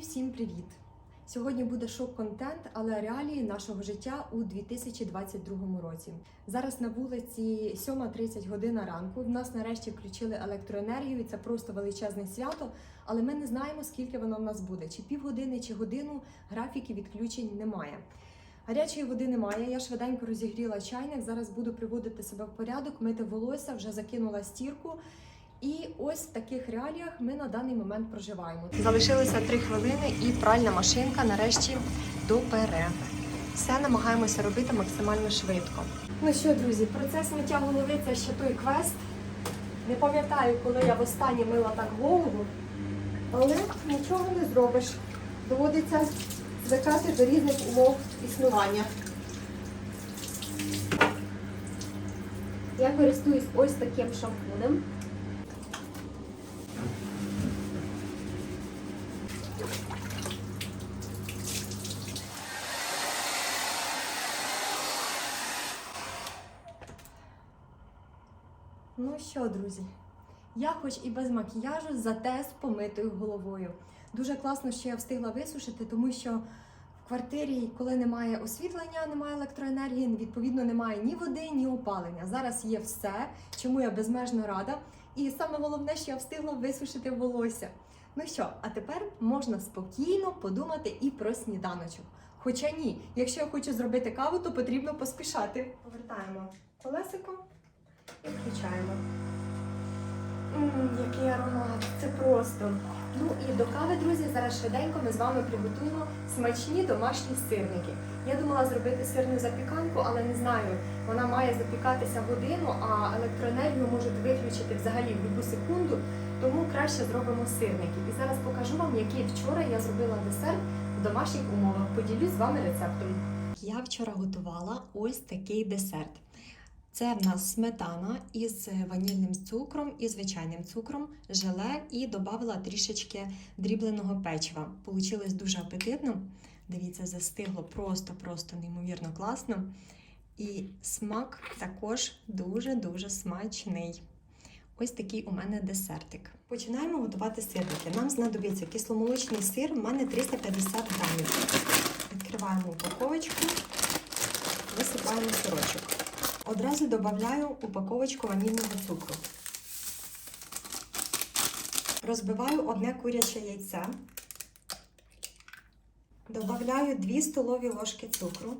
всім привіт! Сьогодні буде шок-контент, але реалії нашого життя у 2022 році. Зараз на вулиці 7.30 година ранку. В нас нарешті включили електроенергію. і Це просто величезне свято. Але ми не знаємо, скільки воно в нас буде: чи півгодини, чи годину. Графіки відключень немає. Гарячої води немає. Я швиденько розігріла чайник. Зараз буду приводити себе в порядок, мити волосся, вже закинула стірку. І ось в таких реаліях ми на даний момент проживаємо. Залишилося три хвилини, і пральна машинка нарешті допере. Все намагаємося робити максимально швидко. Ну що, друзі, процес миття голови це ще той квест. Не пам'ятаю, коли я востаннє мила так голову, але нічого не зробиш. Доводиться звикати до різних умов існування. Я користуюсь ось таким шампунем. Ну що, друзі, я хоч і без макіяжу, зате з помитою головою. Дуже класно, що я встигла висушити, тому що в квартирі, коли немає освітлення, немає електроенергії, відповідно, немає ні води, ні опалення. Зараз є все, чому я безмежно рада. І саме головне, що я встигла висушити волосся. Ну що, а тепер можна спокійно подумати і про сніданочок. Хоча ні, якщо я хочу зробити каву, то потрібно поспішати. Повертаємо колесико включаємо. Ммм, який аромат, це просто. Ну і до кави, друзі, зараз швиденько ми з вами приготуємо смачні домашні сирники. Я думала зробити сирну запіканку, але не знаю, вона має запікатися годину, а електроенергію можуть виключити взагалі в будь секунду, тому краще зробимо сирники. І зараз покажу вам, який вчора я зробила десерт в домашніх умовах. Поділюсь з вами рецептом. Я вчора готувала ось такий десерт. Це в нас сметана із ванільним цукром і звичайним цукром, желе і додала трішечки дрібленого печива. Получилось дуже апетитно. Дивіться, застигло просто-просто неймовірно класно. І смак також дуже-дуже смачний. Ось такий у мене десертик. Починаємо готувати сирники. Нам знадобиться кисломолочний сир, у мене 350 грамів. Відкриваємо упаковочку, висипаємо сирочок. Одразу додаю упаковочку ванільного цукру. Розбиваю одне куряче яйце. Добавляю 2 столові ложки цукру.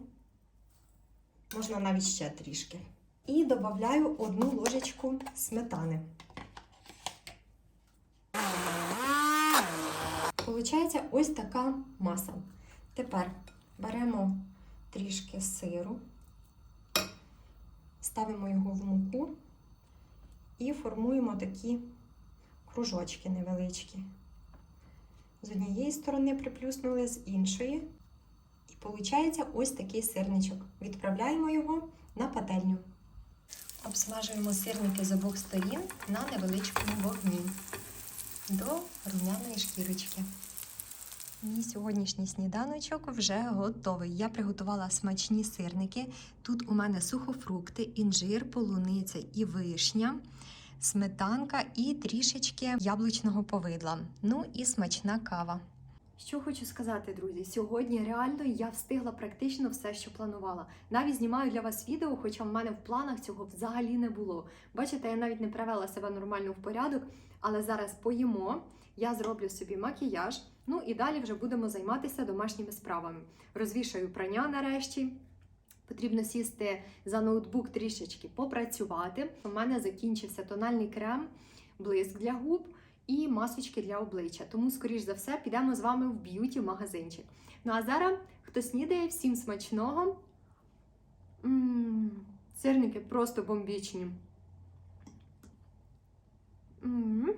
Можна навіть ще трішки. І додаю одну ложечку сметани. Получається ось така маса. Тепер беремо трішки сиру. Ставимо його в муку і формуємо такі кружочки невеличкі. З однієї сторони приплюснули, з іншої. І виходить ось такий сирничок. Відправляємо його на пательню. Обсмажуємо сирники з обох сторін на невеличкому вогні до румяної шкірочки. Мій сьогоднішній сніданочок вже готовий. Я приготувала смачні сирники. Тут у мене сухофрукти, інжир, полуниця і вишня, сметанка і трішечки яблучного повидла. Ну і смачна кава. Що хочу сказати, друзі, сьогодні реально я встигла практично все, що планувала. Навіть знімаю для вас відео, хоча в мене в планах цього взагалі не було. Бачите, я навіть не привела себе нормально в порядок, але зараз поїмо. Я зроблю собі макіяж. Ну і далі вже будемо займатися домашніми справами. Розвішаю прання нарешті. Потрібно сісти за ноутбук трішечки попрацювати. У мене закінчився тональний крем, блиск для губ і масочки для обличчя. Тому, скоріш за все, підемо з вами в б'юті магазинчик. Ну а зараз, хто снідає, всім смачного. М-м-м, сирники просто бомбічні. М-м-м.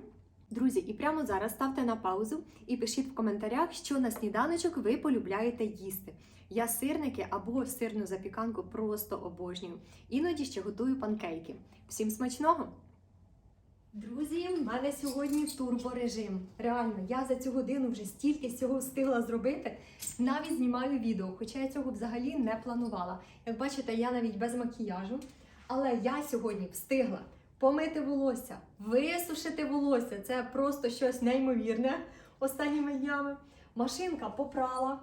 Друзі, і прямо зараз ставте на паузу і пишіть в коментарях, що на сніданочок ви полюбляєте їсти. Я сирники або сирну запіканку просто обожнюю. Іноді ще готую панкейки. Всім смачного! Друзі, в мене сьогодні турборежим. Реально, я за цю годину вже стільки всього встигла зробити. Навіть знімаю відео, хоча я цього взагалі не планувала. Як бачите, я навіть без макіяжу. Але я сьогодні встигла помити волосся, висушити волосся це просто щось неймовірне останніми днями. Машинка попрала.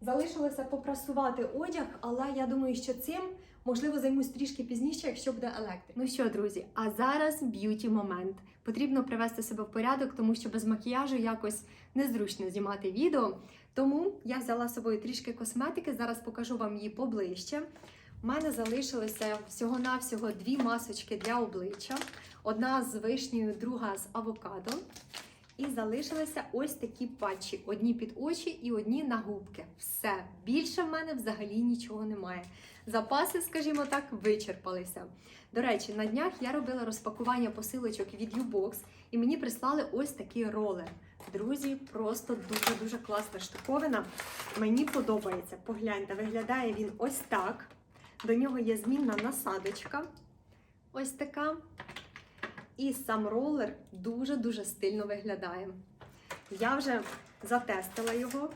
Залишилося попрасувати одяг, але я думаю, що цим можливо займусь трішки пізніше, якщо буде електрик. Ну що, друзі, а зараз б'юті момент. Потрібно привести себе в порядок, тому що без макіяжу якось незручно знімати відео. Тому я взяла з собою трішки косметики. Зараз покажу вам її поближче. У мене залишилося всього-навсього дві масочки для обличчя: одна з вишнею, друга з авокадо. І залишилися ось такі патчі: одні під очі і одні на губки. Все більше в мене взагалі нічого немає. Запаси, скажімо так, вичерпалися. До речі, на днях я робила розпакування посилочок від Ubox, і мені прислали ось такий ролер. Друзі, просто дуже дуже класна штуковина. Мені подобається. Погляньте, виглядає він ось так. До нього є змінна насадочка. Ось така. І сам ролер дуже-дуже стильно виглядає. Я вже затестила його,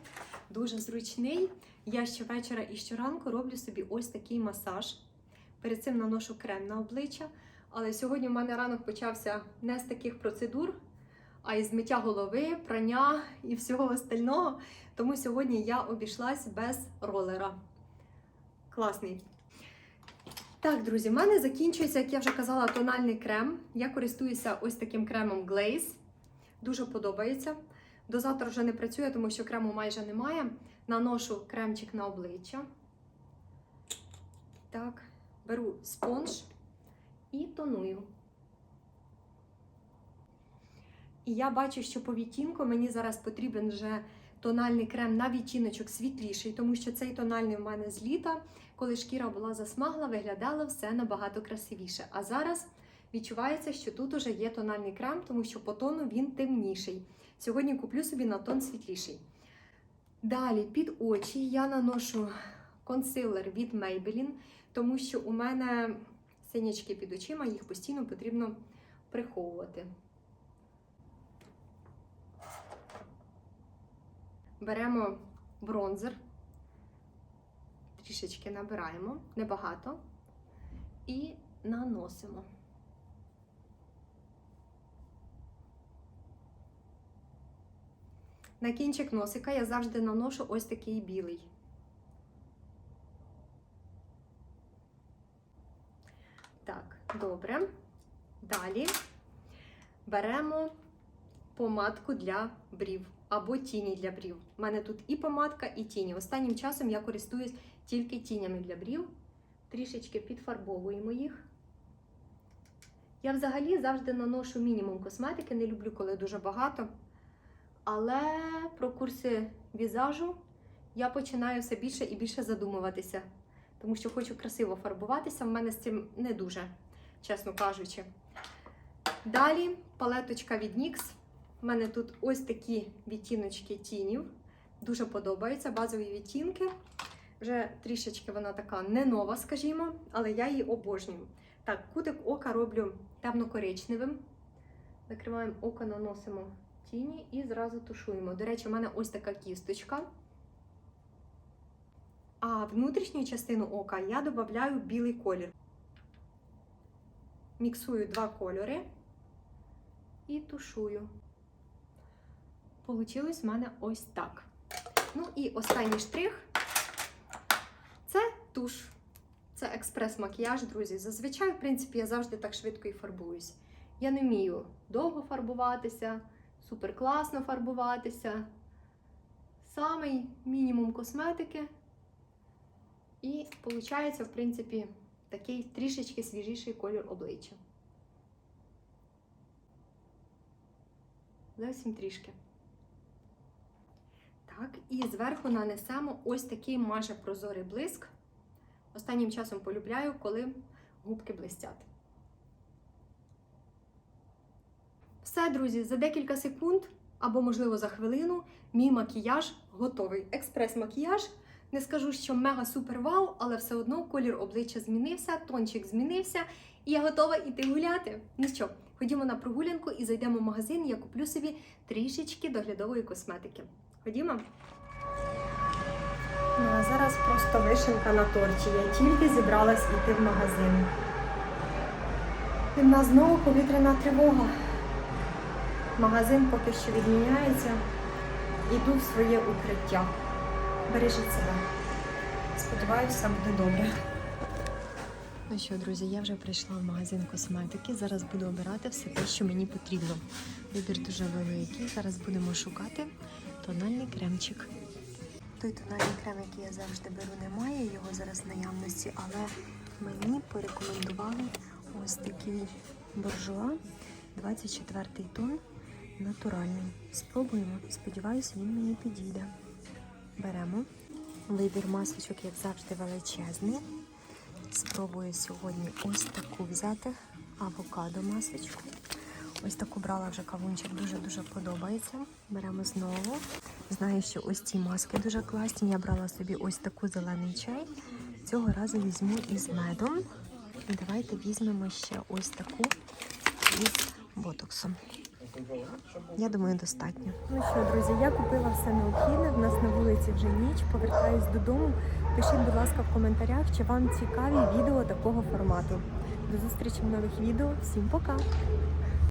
дуже зручний. Я щовечора і щоранку роблю собі ось такий масаж. Перед цим наношу крем на обличчя. Але сьогодні в мене ранок почався не з таких процедур, а із миття голови, прання і всього остального. Тому сьогодні я обійшлась без ролера. Класний. Так, друзі, в мене закінчується, як я вже казала, тональний крем. Я користуюся ось таким кремом Glaze. Дуже подобається. Дозатор вже не працює, тому що крему майже немає. Наношу кремчик на обличчя. Так, беру спонж і тоную. І я бачу, що по відтінку мені зараз потрібен вже тональний крем на відтіночок світліший, тому що цей тональний в мене з літа, коли шкіра була засмагла, виглядало все набагато красивіше. А зараз відчувається, що тут уже є тональний крем, тому що по тону він темніший. Сьогодні куплю собі на тон світліший. Далі під очі я наношу консилер від Maybelline, тому що у мене синячки під очима, їх постійно потрібно приховувати. Беремо бронзер, трішечки набираємо, небагато, і наносимо. На кінчик носика я завжди наношу ось такий білий. Так, добре. Далі беремо помадку для брів або тіні для брів. У мене тут і помадка, і тіні. Останнім часом я користуюсь тільки тінями для брів. Трішечки підфарбовуємо їх. Я взагалі завжди наношу мінімум косметики, не люблю, коли дуже багато. Але про курси візажу я починаю все більше і більше задумуватися, тому що хочу красиво фарбуватися. В мене з цим не дуже, чесно кажучи. Далі палеточка від NYX. У мене тут ось такі відтіночки тінів. Дуже подобаються базові відтінки. Вже трішечки вона така не нова, скажімо, але я її обожнюю. Так, кутик ока роблю темно-коричневим. Закриваємо око, наносимо тіні і зразу тушуємо. До речі, у мене ось така кісточка. А внутрішню частину ока я додаю білий колір. Міксую два кольори і тушую. Получилось в мене ось так. Ну і останній штрих це туш. Це експрес-макіяж, друзі. Зазвичай, в принципі, я завжди так швидко і фарбуюсь. Я не вмію довго фарбуватися, супер класно фарбуватися. Самий мінімум косметики. І виходить, в принципі, такий трішечки свіжіший колір обличчя. Зовсім трішки. Так, і зверху нанесемо ось такий майже прозорий блиск. Останнім часом полюбляю, коли губки блистять. Все, друзі, за декілька секунд або, можливо, за хвилину мій макіяж готовий. Експрес-макіяж. Не скажу, що мега-супер вау, але все одно колір обличчя змінився, тончик змінився, і я готова йти гуляти. Ну що, ходімо на прогулянку і зайдемо в магазин. Я куплю собі трішечки доглядової косметики. Ходімо. Ну, а зараз просто вишенка на торті. Я тільки зібралась йти в магазин. І в нас знову повітряна тривога. Магазин поки що відміняється. Іду в своє укриття. Бережіть себе. Сподіваюся, буде добре. Ну що, друзі, я вже прийшла в магазин косметики. Зараз буду обирати все те, що мені потрібно. Вибір дуже великий. Зараз будемо шукати тональний кремчик. Той тональний крем, який я завжди беру, немає його зараз в наявності, але мені порекомендували ось такий боржуа 24 тон натуральний. Спробуємо. Сподіваюся, він мені підійде. Беремо. Вибір масочок, як завжди, величезний. Спробую сьогодні ось таку взяти авокадо масочку. Ось таку брала вже кавунчик, дуже-дуже подобається. Беремо знову. Знаю, що ось ці маски дуже класні. Я брала собі ось таку зелений чай. Цього разу візьму із медом. І давайте візьмемо ще ось таку із ботоксом. Я думаю, достатньо. Ну що, друзі, я купила все необхідне. В нас на вулиці вже ніч. Повертаюсь додому. Пишіть, будь ласка, в коментарях, чи вам цікаві відео такого формату. До зустрічі в нових відео. Всім пока!